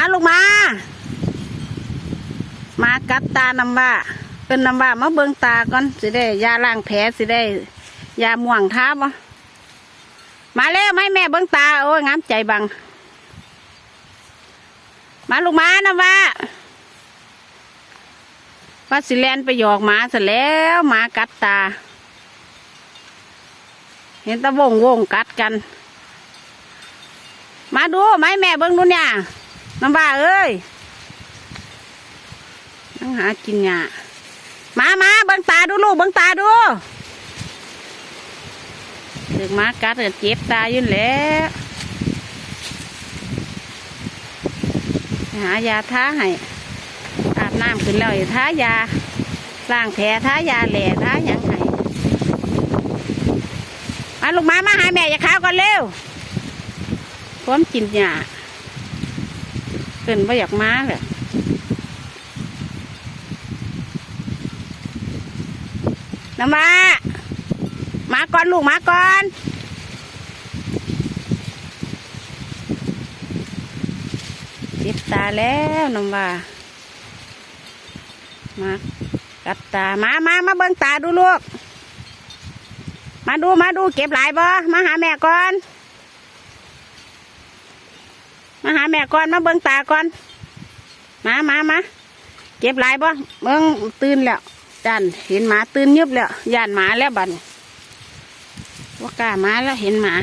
มาลูกมา มากัดตานำว่าเป็นนำว่ามาเบิ่งตาก่อนสิได้ยาล้างแผลสิได้ยาม่วงท้าบ่มาแล้วไหมแม่เบิ่งตาโอ้ยงามใจบัง มาลูกมานำว่าว่าสิแลนไปหยอกหมาเสร็จแล้วหมากัดตา เห็นตะวงวงกัดกัน มาดูไหมแม่เบิ้งดูเนี่ย น้ำว่าเอ้ยนั่งหากินหญ้ามามาเบิ้งตาดูลูกเบิ้งตาดูถึงมากัดเจ็บตาอยู่แล้วหายาท้าให้อาบน้ำขึ้นแล้วอย่าท้ายาล้างแผลท้ายาแหล่ท้าหยังให้มาลูกมามาหาแม่อย่าข้าวก่อนเร็วพร้อมกินหญ้า กินว่าอยากมาเลยน้ำมา มาก่อนลูกมาก่อนจ็บตาแล้วน้ำว่ามากัดตา มามามาเบิ่งตาดูลูก มาดูมาดูเก็บหลายบ่ มาหาแม่ก่อน มาหาแม่ก่อนมาเบิ่งตาก่อน มามามาเก็บหลายบ่เบิ่งตื่นแล้วจันเห็นหมาตื่นยึบแล้วย่านหมาแล้วบัดนี้ว่ากล้ามาแล้วเห็นหมา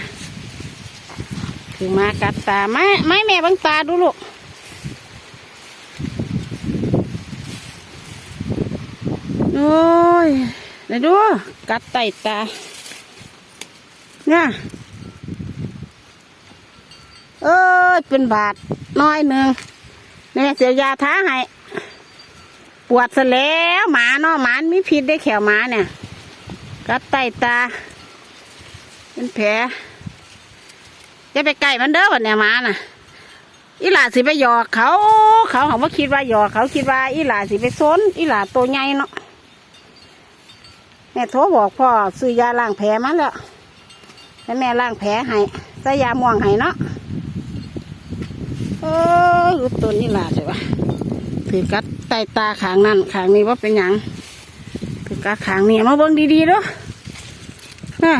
คือมากัดตาไม่ไม่แม่เบิ่งตาดูลูกโอ้ยไหนดู กัดไตตาเนี่ย เอ้ยเป็นบาทน้อยหนึ่งเนี่ยเสียยาท้าให้ปวดซะแล้วหมาเนาะหมามีพิษได้แขวหมาเนี่ยกัดไตตา เป็นแผลจะไปไก่มันเด้อวันเนี่ยหมาน่ะ อีหลาสิไปหยอกเขา เขาเขาว่าคิดว่าหยอกเขาคิดว่า อีหลาสิไปซนอีหลาตัวใหญ่เนาะแม่โทรบอกพ่อซื้อยาล้างแผลมาแล้วให้วแม่ล้างแผลให้ใส่ยาม่วงให้เนาะ ออรูตัวนี้ลาใช่ปะถือกัดใต้ตาขางนั่นขางนี้ว่าเป็นหยังถือกัดขางนี้มาเบิ้งดีๆเด้อฮะ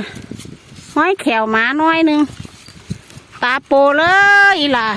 ห้อยแขวหมาน้อยหนึ่งตาโปเลยอีหล่า